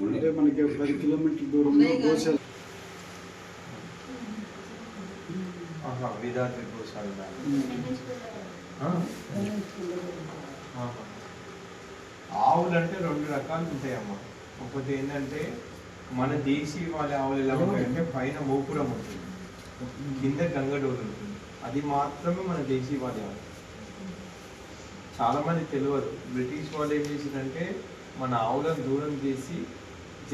అంటే మనకి పది కిలోమీటర్ల దూరంలో గోశాల. వేదాద్రి. ఆవులు అంటే రెండు రకాలు ఉంటాయమ్మా. ఒకటి ఏంటంటే మన దేశీ వాళ్ళ ఆవులు ఎలా ఉంటాయంటే పైన మోపురం ఉంటుంది. కింద గంగడోలు ఉంటుంది. అది మాత్రమే మన దేశీ వాళ్ళ ఆవు. చాలా మంది తెలియదు. బ్రిటిష్ వాళ్ళు ఏం చేసిందంటే మన ఆవులను దూరం చేసి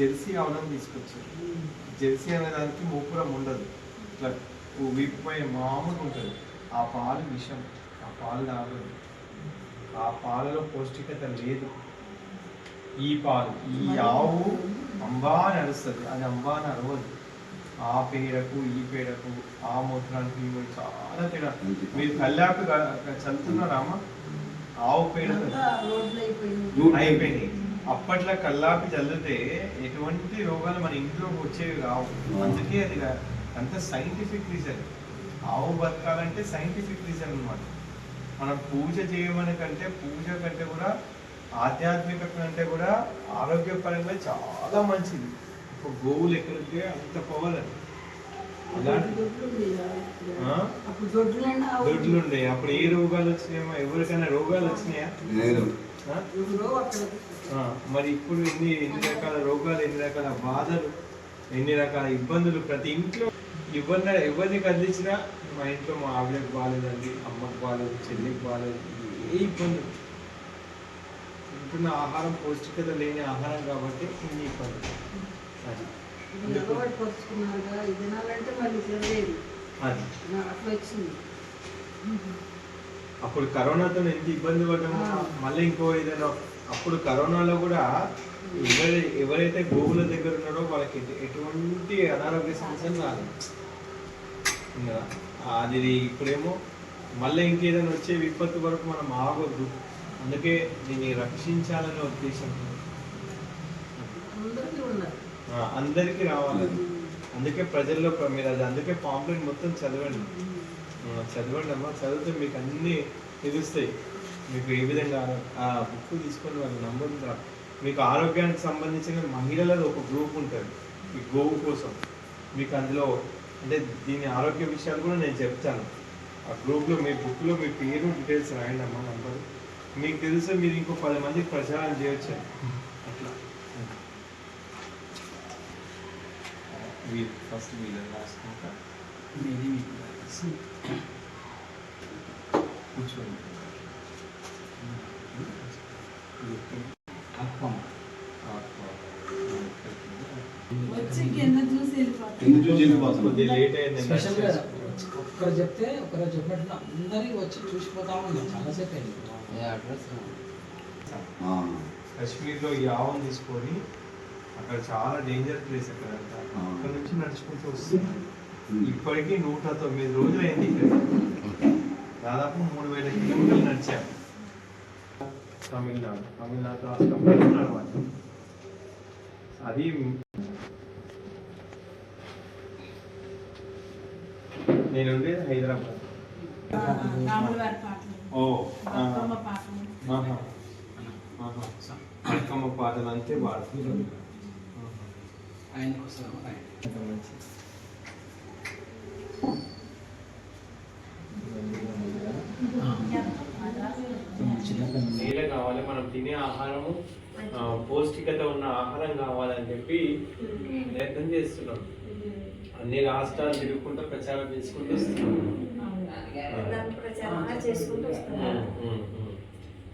జెర్సీ ఆవులను తీసుకొచ్చారు. జెర్సీ అనే దానికి మూపురం ఉండదు. ఇట్లా వీపుపై మామూలుగా ఉంటుంది. ఆ పాలు విషం. ఆ పాలు తాగదు. ఆ పాలలో పౌష్టికత లేదు. ఈ పాలు ఈ ఆవు అంబా అని అరుస్తుంది అది అంబా అని అరవదు ఆ పేడకు ఈ పేడకు ఆ మూత్రానికి చాలా తేడా. మీరు కల్లాపు చల్లుతున్నారామా ఆవు పేడ అయిపోయినాయి అప్పట్లో కల్లాపి చల్లితే ఎటువంటి రోగాలు మన ఇంట్లోకి వచ్చేవి కావు అందుకే అది అంత సైంటిఫిక్ రీజన్ ఆవు బతకాలంటే సైంటిఫిక్ రీజన్ అన్నమాట. మనం పూజ చేయమని కంటే పూజ కంటే కూడా ఆధ్యాత్మిక కంటే కూడా ఆరోగ్యపరంగా చాలా మంచిది. ఒక గోవులు ఎక్కడికి అంత పవర్ అది. దొడ్లండి అప్పుడు ఏ రోగాలు వచ్చినాయమ్మా? ఎవరికైనా రోగాలు వచ్చినాయా? ఇప్పుడు మరి ఇప్పుడు ఎన్ని ఎన్ని రకాల రోగాలు ఎన్ని రకాల బాధలు ఎన్ని రకాల ఇబ్బందులు ప్రతి ఇంట్లో ఎవరిని ఎవరిని కదిలించినా మా ఇంట్లో మా ఆవిడకి బాగాలేదండి అమ్మకి బాగాలేదు చెల్లికి బాగాలేదు ఏ ఇబ్బంది. ఉంటున్న ఆహారం పౌష్టికత లేని ఆహారం కాబట్టి ఇన్ని ఇబ్బందులు. అది. అది. నాకు అట్లా వచ్చింది. అప్పుడు కరోనాతో ఎంత ఇబ్బంది పడ్డామో. మళ్ళీ ఇంకో ఏదైనా అప్పుడు కరోనాలో కూడా ఎవరి ఎవరైతే గోవుల దగ్గర ఉన్నారో వాళ్ళకి ఎటు- ఎటువంటి అనారోగ్య సమస్యలు ఇంకా అది ఇప్పుడేమో మళ్ళీ ఇంకేదైనా వచ్చే విపత్తు వరకు మనం ఆగొద్దు. అందుకే దీన్ని రక్షించాలనే ఉద్దేశంతో అందరికీ రావాలి. అందుకే ప్రజల్లో ప్ర- మీరు అది అందుకే పాంప్లెట్ మొత్తం చదవండి. చదవండి అమ్మా. చదివితే మీకు అన్నీ తెలుస్తాయి. మీకు ఏ విధంగా ఆ బుక్ తీసుకొని వాళ్ళ నంబర్ ఉందా? మీకు ఆరోగ్యానికి సంబంధించిన మహిళలది ఒక గ్రూప్ ఉంటుంది. ఈ గోవు కోసం. మీకు అందులో అంటే దీని ఆరోగ్య విషయాలు కూడా నేను చెప్తాను. ఆ గ్రూప్లో మీ బుక్లో మీ పేరు డీటెయిల్స్ రాయండి అమ్మా నంబర్ మీకు తెలిస్తే మీరు ఇంకో పది మందికి ప్రచారం చేయొచ్చు. అట్లా. ఫస్ట్ వీళ్ళని రాసుకుంటా మీది మీకు వచ్చి కింద చూసి వెళ్ళిపోతారు ఎందుకు చూసి వెళ్ళిపోతున్నాం కొద్దిగా లేట్ అయింది స్పెషల్గా ఒక్కరు చెప్తే ఒకరు చెప్పినట్లు అందరికి వచ్చి చూసిపోతా ఉన్నాం చాలాసేపు అయింది. ఆ, కాశ్మీర్లో ఈ ఆవును తీసుకొని అక్కడ చాలా డేంజర్ ప్లేస్ అక్కడ అంతా. ఆ. అక్కడ నుంచి నడుచుకుంటూ వస్తున్నాం ఇప్పటికీ నూట తొమ్మిది రోజులు అయింది దాదాపు మూడు వేల కిలోమీటర్లు నడిచాం. తమిళనాడు. తమిళనాడు రాష్ట్రంలో నడవాలి అది నేను ఉండేది హైదరాబాద్. ఓ బతుకమ్మ పాటలు. అంతే పాడుతున్నారు ఆయన కోసం ఆయన అంత మంచిది. నేల కావాలి మనం తినే ఆహారము ఆ, పౌష్టికత ఉన్న ఆహారం కావాలని చెప్పి ప్రయత్నం చేస్తున్నాం. అన్ని రాష్ట్రాలు తిరుగుకుంటూ ప్రచారం చేసుకుంటూ వస్తున్నాం.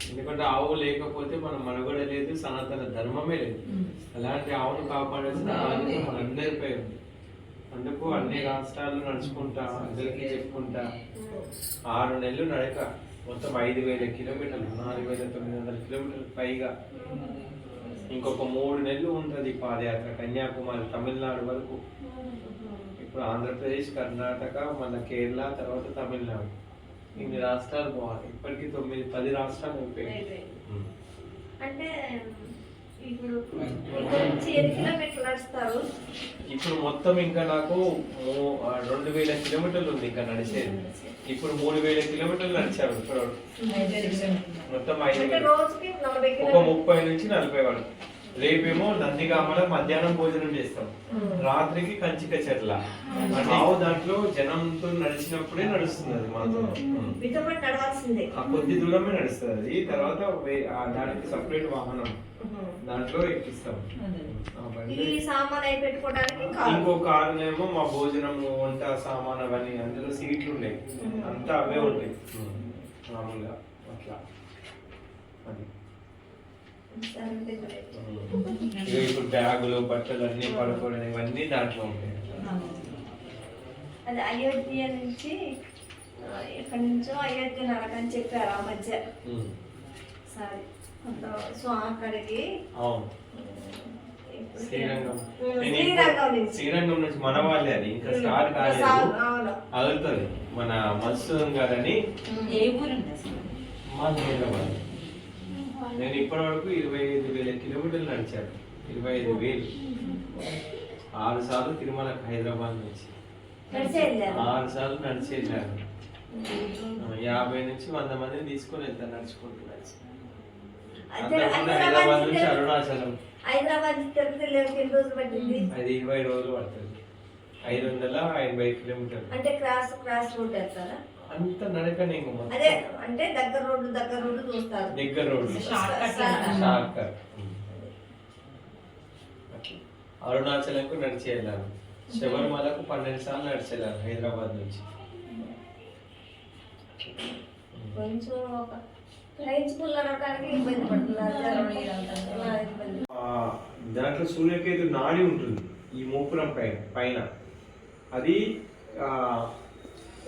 ఎందుకంటే ఆవు లేకపోతే మన మనుగడ లేదు సనాతన ధర్మమే లేదు. అలాంటి ఆవును కాపాడాల్సిన మనందరిపై ఉంది. అందుకు అన్ని రాష్ట్రాలు నడుచుకుంటా అందరికీ చెప్పుకుంటా ఆరు నెలలు నడక మొత్తం ఐదు వేల కిలోమీటర్లు నాలుగు వేల తొమ్మిది వందల కిలోమీటర్లు పైగా. ఇంకొక మూడు నెలలు ఉంటుంది పాదయాత్ర కన్యాకుమారి తమిళనాడు వరకు. ఇప్పుడు ఆంధ్రప్రదేశ్ కర్ణాటక మళ్ళీ కేరళ తర్వాత తమిళనాడు. ఇన్ని రాష్ట్రాలు పోవాలి. ఇప్పటికీ తొమ్మిది పది రాష్ట్రాలు అయిపోయాయి అంటే ఇప్పుడు మొత్తం ఇంకా నాకు రెండు వేల కిలోమీటర్లు ఉంది ఇంకా నడిచేది. ఇప్పుడు మూడు వేల కిలోమీటర్లు నడిచాము ఇప్పుడు మొత్తం ఐదు ఒక ముప్పై నుంచి నలభై వరకు. రేపేమో నందిగామల మధ్యాహ్నం భోజనం చేస్తాం. రాత్రికి కంచిక చెట్ల ఆవు దాంట్లో జనంతో నడిచినప్పుడే నడుస్తుంది అది మాత్రం కొద్ది దూరమే నడుస్తుంది అది తర్వాత దానికి సపరేట్ వాహనం. దాంట్లో ఎక్కిస్తాం. ఇంకో కారునేమో మా భోజనము వంట సామాన్ అవన్నీ అందులో సీట్లు ఉన్నాయి అంతా అవే ఉంటాయి మామూలుగా అట్లా. అది. ఇప్పుడు బ్యాగులు బట్టలు అన్ని పడుకోవడం ఇవన్నీ దాంట్లో ఉంటాయి. అది అయోధ్య నుంచి ఎక్కడి నుంచో అయోధ్య నరకని చెప్పారు ఆ మధ్య. సరే కొంత సో అక్కడికి శ్రీరంగం. నుంచి. మన వాళ్ళే అది. ఇంకా స్టార్ట్ కాలేదు. అవును. అదుగుతుంది మన మత్స్యం గారని ఏ ఊరండి అసలు? మా హైదరాబాద్ నేను ఇప్పటి వరకు ఇరవై ఐదు వేల కిలోమీటర్లు నడిచాను. ఇరవై ఐదు వేలు. ఆరు సార్లు తిరుమల హైదరాబాద్ నుంచి. ఆరు సార్లు నడిచి వెళ్ళాను యాభై నుంచి వంద మందిని తీసుకొని వెళ్తాను నడుచుకుంటూ హైదరాబాద్ నుంచి అరుణాచలం. హైదరాబాద్ అది ఇరవై రోజులు పడుతుంది. ఐదు వందల ఎనభై కిలోమీటర్లు. అంటే క్రాస్ క్రాస్ రూట్ వెళ్తారా? అంత నడక. అదే అంటే దగ్గర రోడ్డు దగ్గర రోడ్డు చూస్తారు. దగ్గర road. Shortcut shortcut అట్లా. అరుణాచలంకు నడిచి వెళ్ళాను శబరిమలకు పన్నెండు సార్లు నడిచి వెళ్ళాను హైదరాబాద్ నుంచి. కొంచెం ఒక దాంట్లో సూర్యకేతు నాడి ఉంటుంది. ఈ మూపురం పైన పైన. అది ఆ,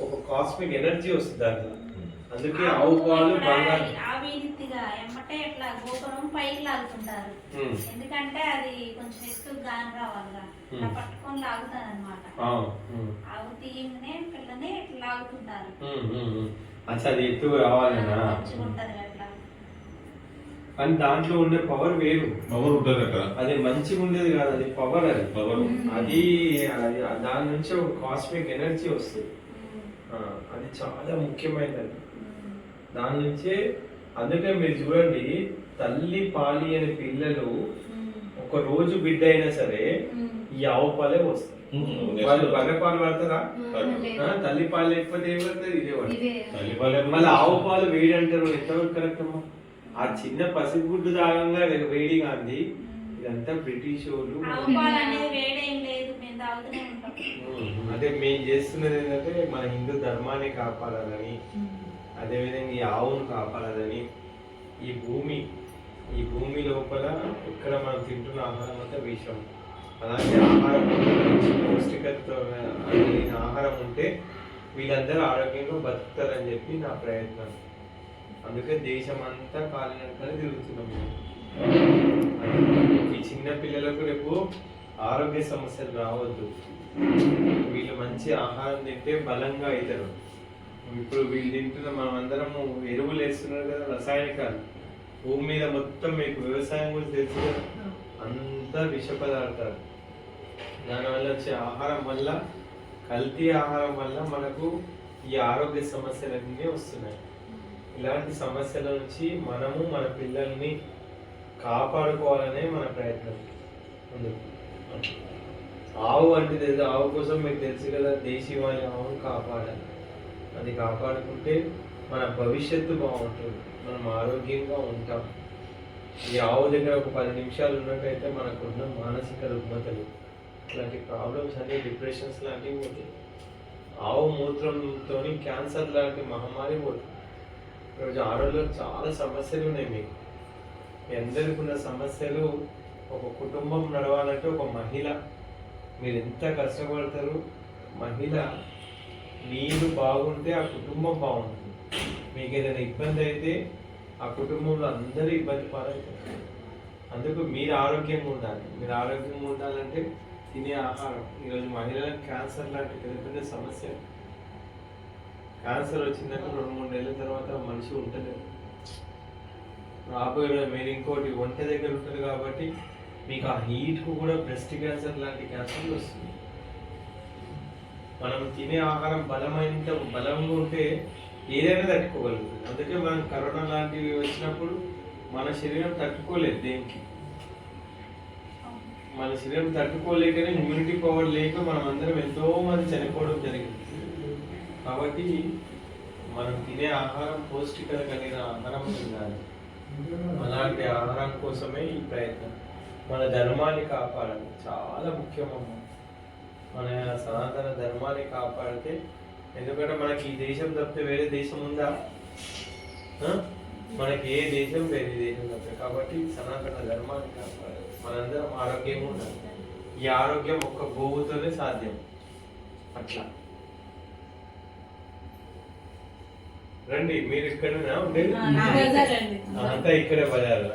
ఒక కాస్మిక్ ఎనర్జీ వస్తుంది దాంట్లో. అందుకే ఆవు పాలు బంగారు. అవి రీతిగా ఎమ్మటే ఇట్లా గోపురం పైకి లాగుతుంటారు. ఉమ్, ఎందుకంటే అది కొంచెం గాని రావాలిగా ఇట్లా Hmm. పట్టుకొని లాగుతారు అనమాట తీయగానే పిల్లని లాగుతుంటారు. అచ్చా అది కానీ దాంట్లో ఉండే పవర్ వేరు. పవర్ ఉంటుంది అక్కడ. అది మంచిగా ఉండేది కాదు అది పవర్ అది. పవర్ అది అది దాని నుంచి ఒక కాస్మిక్ ఎనర్జీ వస్తుంది. అది చాలా ముఖ్యమైనది. దాని నుంచే అందుకే మీరు చూడండి తల్లి పాలి అనే పిల్లలు ఒక రోజు బిడ్డ అయినా సరే ఈ ఆవు పాలే వస్తాయి వాళ్ళు బర్రె పాలు పడతారా? తల్లి పాలు లేకపోతే ఏం పడుతుంది ఇదే మళ్ళీ ఆవు పాలు వేడి అంటారు ఎంతవరకు కరెక్ట్ అమ్మా ఆ చిన్న పసిగుడ్డు దాగంగా వేడి కాంది. ఇదంతా బ్రిటిష్ వాళ్ళు. అదే మేము చేస్తున్నది ఏంటంటే మన హిందూ ధర్మాన్ని కాపాడాలని అదేవిధంగా ఈ ఆవును కాపాడాలని ఈ భూమి ఈ భూమి లోపల ఇక్కడ మనం తింటున్న ఆహారం అంతా విషం. అలాంటి ఆహారం పౌష్టికత ఆహారం ఉంటే వీళ్ళందరూ ఆరోగ్యంగా బతుకుతారని చెప్పి నా ప్రయత్నం. అందుకే దేశం అంతా కాలినట్టుగా తిరుగుతున్నాం మేము. ఈ చిన్న పిల్లలకు రేపు ఆరోగ్య సమస్యలు రావద్దు. వీళ్ళు మంచి ఆహారం తింటే బలంగా అవుతారు. ఇప్పుడు వీళ్ళు తింటున్న మనం అందరము ఎరువులు వేస్తున్నారు కదా రసాయనికాలు. భూమి మీద మొత్తం మీకు వ్యవసాయం గురించి తెలుసు కదా. అంతా విష పదార్థాలు. దానివల్ల వచ్చే ఆహారం వల్ల కల్తీ ఆహారం వల్ల మనకు ఈ ఆరోగ్య సమస్యలన్నీ వస్తున్నాయి. ఇలాంటి సమస్యల నుంచి మనము మన పిల్లల్ని కాపాడుకోవాలనే మన ప్రయత్నం. ఆవు అంటే తెలుసు ఆవు కోసం మీకు తెలుసు కదా దేశీవాళి ఆవును కాపాడాలి. అది కాపాడుకుంటే మన భవిష్యత్తు బాగుంటుంది. మనం ఆరోగ్యంగా ఉంటాం. ఈ ఆవు దగ్గర ఒక పది నిమిషాలు ఉన్నట్టయితే మనకున్న మానసిక రుగ్మతలు ఇట్లాంటి ప్రాబ్లమ్స్ అన్ని డిప్రెషన్స్ లాంటివి పోతాయి. ఆవు మూత్రంతో క్యాన్సర్ లాంటి మహమ్మారి పోతుంది. ఈరోజు ఆరోగ్యంలో చాలా సమస్యలు ఉన్నాయి మీకు. మీ అందరికి ఉన్న సమస్యలు ఒక కుటుంబం నడవాలంటే ఒక మహిళ. మీరు ఎంత కష్టపడతారు? మహిళ మీరు బాగుంటే ఆ కుటుంబం బాగుంటుంది. మీకు ఏదైనా ఇబ్బంది అయితే ఆ కుటుంబంలో అందరూ ఇబ్బంది పాలవుతారు. అందుకు మీరు ఆరోగ్యంగా ఉండాలి. మీరు ఆరోగ్యంగా ఉండాలంటే తినే ఆహారం. ఈరోజు మహిళలకు క్యాన్సర్ లాంటి పెద్ద పెద్ద సమస్య. క్యాన్సర్ వచ్చిందంటే రెండు మూడు నెలల తర్వాత మనిషి ఉంటలేదు రాబోయే మీరు ఇంకోటి వంట దగ్గర ఉంటుంది కాబట్టి మీకు ఆ హీట్కు కూడా బ్రెస్ట్ క్యాన్సర్ లాంటి క్యాన్సర్లు వస్తుంది. మనం తినే ఆహారం బలమైన బలంగా ఉంటే ఏదైనా తట్టుకోగలుగుతుంది. అందుకే మనం కరోనా లాంటివి వచ్చినప్పుడు మన శరీరం తట్టుకోలేదు దేనికి? మన శరీరం తట్టుకోలేకనే ఇమ్యూనిటీ పవర్ లేక మనం అందరం ఎంతో మంది చనిపోవడం జరిగింది. కాబట్టి మనం తినే ఆహారం పౌష్టికత కలిగిన ఆహారం తినాలి. అలాంటి ఆహారం కోసమే ఈ ప్రయత్నం. మన ధర్మాన్ని కాపాడాలి చాలా ముఖ్యమమ్మ. మన సనాతన ధర్మాన్ని కాపాడితే ఎందుకంటే మనకి ఈ దేశం తప్పితే వేరే దేశం ఉందా? మనకి ఏ దేశం వేరే దేశం తప్పితే. కాబట్టి సనాతన ధర్మాన్ని కాపాడాలి మనందరం ఆరోగ్యంగా ఉండాలి. ఈ ఆరోగ్యం ఒక్క గోవుతోనే సాధ్యం. అట్లా. రండి మీరు ఇక్కడ ఉండేది. అంతా ఇక్కడే బజారు.